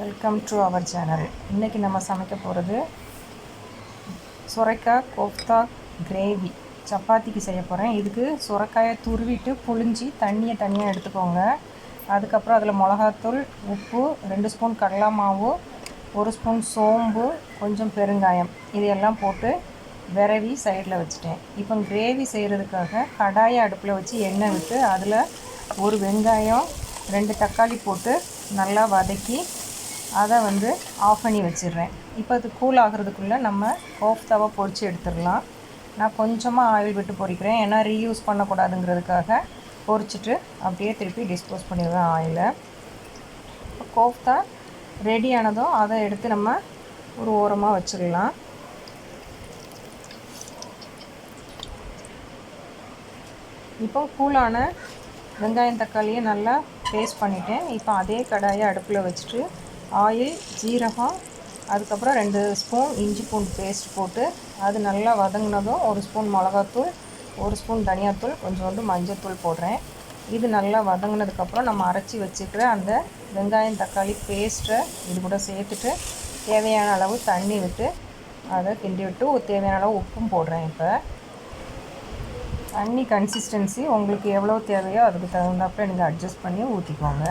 Welcome to our channel இன்றைக்கி நம்ம சமைக்க போகிறது சுரைக்காய் கோஃப்தா கிரேவி சப்பாத்திக்கு செய்ய போகிறேன் இதுக்கு சுரைக்காயை துருவிட்டு புழிஞ்சி தண்ணியை தனியாக எடுத்துக்கோங்க. அதுக்கப்புறம் அதில் மிளகாத்தூள் உப்பு ரெண்டு ஸ்பூன் கடலை மாவு ஒரு ஸ்பூன் சோம்பு கொஞ்சம் பெருங்காயம். இதையெல்லாம் போட்டு விரவி சைடில் வச்சுட்டேன். இப்போ கிரேவி செய்கிறதுக்காக கடாயை அடுப்பில் வச்சு எண்ணெய் விட்டு அதில் ஒரு வெங்காயம் ரெண்டு தக்காளி போட்டு நல்லா வதக்கி அதை வந்து ஆஃப் பண்ணி வச்சிடுறேன். இப்போ அது கூல் ஆகிறதுக்குள்ளே நம்ம கோஃப்தாவை பொறிச்சு எடுத்துடலாம். நான் கொஞ்சமாக ஆயில் விட்டு பொறிக்கிறேன் ஏன்னா ரீயூஸ் பண்ணக்கூடாதுங்கிறதுக்காக பொரிச்சிட்டு அப்படியே திருப்பி டிஸ்போஸ் பண்ணிடுவேன் ஆயிலை இப்போ கோஃப்தா ரெடி ஆனதும் அதை எடுத்து நம்ம ஒரு ஓரமாக வச்சிடலாம். இப்போ கூலான வெங்காயம் தக்காளியை நல்லா பேஸ்ட் பண்ணிட்டேன். இப்போ அதே கடாயை அடுப்பில் வச்சுட்டு ஆயில் ஜீரகம் அதுக்கப்புறம் ரெண்டு ஸ்பூன் இஞ்சி பூண்டு பேஸ்ட் போட்டு அது நல்லா வதங்கினதும் ஒரு ஸ்பூன் மிளகாத்தூள் ஒரு ஸ்பூன் தனியாத்தூள் கொஞ்சோண்டு மஞ்சத்தூள் போடுறேன். இது நல்லா வதங்கினதுக்கப்புறம் நம்ம அரைச்சி வச்சுக்கிற அந்த வெங்காயம் தக்காளி பேஸ்ட்டை இது கூட சேர்த்துட்டு தேவையான அளவு தண்ணி விட்டு அதை கிண்டி விட்டு தேவையான அளவு உப்பும் போடுறேன் இப்போ. தண்ணி கன்சிஸ்டன்சி உங்களுக்கு எவ்வளோ தேவையோ அதுக்கு தகுந்தாப்பில் நீங்கள் அட்ஜஸ்ட் பண்ணி ஊற்றிக்கோங்க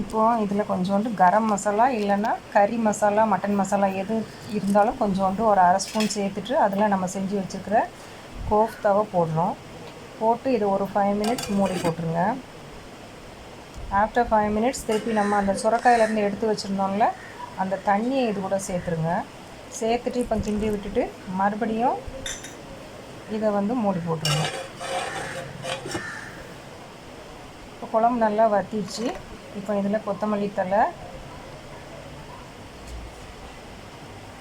இப்போது இதில் கொஞ்சோண்டு கரம் மசாலா இல்லைன்னா கறி மசாலா மட்டன் மசாலா எது இருந்தாலும் கொஞ்சோண்டு ஒரு அரை ஸ்பூன் சேர்த்துட்டு அதில் நம்ம செஞ்சு வச்சுருக்கிற கோஃப்தாவை போடுறோம் போட்டு இது ஒரு ஃபைவ் மினிட்ஸ் மூடி போட்டுருங்க. ஆஃப்டர் ஃபைவ் மினிட்ஸ் திருப்பி நம்ம அந்த சுரக்காயிலேருந்து எடுத்து வச்சுருந்தோம்ல அந்த தண்ணியை இது கூட சேர்த்துருங்க. சேர்த்துட்டு இப்போ கிண்டி விட்டுட்டு மறுபடியும் இதை வந்து மூடி போட்டுருங்க. இப்போ குழம்பு நல்லா வத்திச்சு இப்போ இதில் கொத்தமல்லி தலை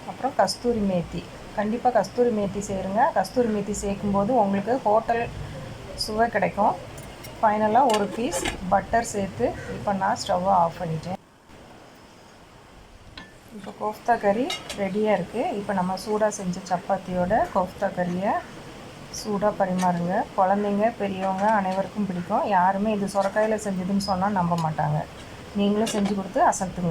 அப்புறம் கஸ்தூரி மேத்தி. கண்டிப்பாக கஸ்தூரி மேத்தி சேருங்க கஸ்தூரி மேத்தி சேர்க்கும்போது உங்களுக்கு ஹோட்டல் சுவை கிடைக்கும். ஃபைனலாக ஒரு பீஸ் பட்டர் சேர்த்து இப்போ நான் ஸ்டவ்வை ஆஃப் பண்ணிட்டேன். இப்போ கோஃப்தா கறி ரெடியாக இருக்குது இப்போ நம்ம சூடாக செஞ்ச சப்பாத்தியோட கோஃப்தா கறியை சூடாக பரிமாறுங்க. குழந்தைங்க பெரியவங்க அனைவருக்கும் பிடிக்கும். யாருமே இது சுரக்காயில் செஞ்சதுன்னு சொன்னால் நம்ப மாட்டாங்க. நீங்களும் செஞ்சு கொடுத்து அசத்துங்க.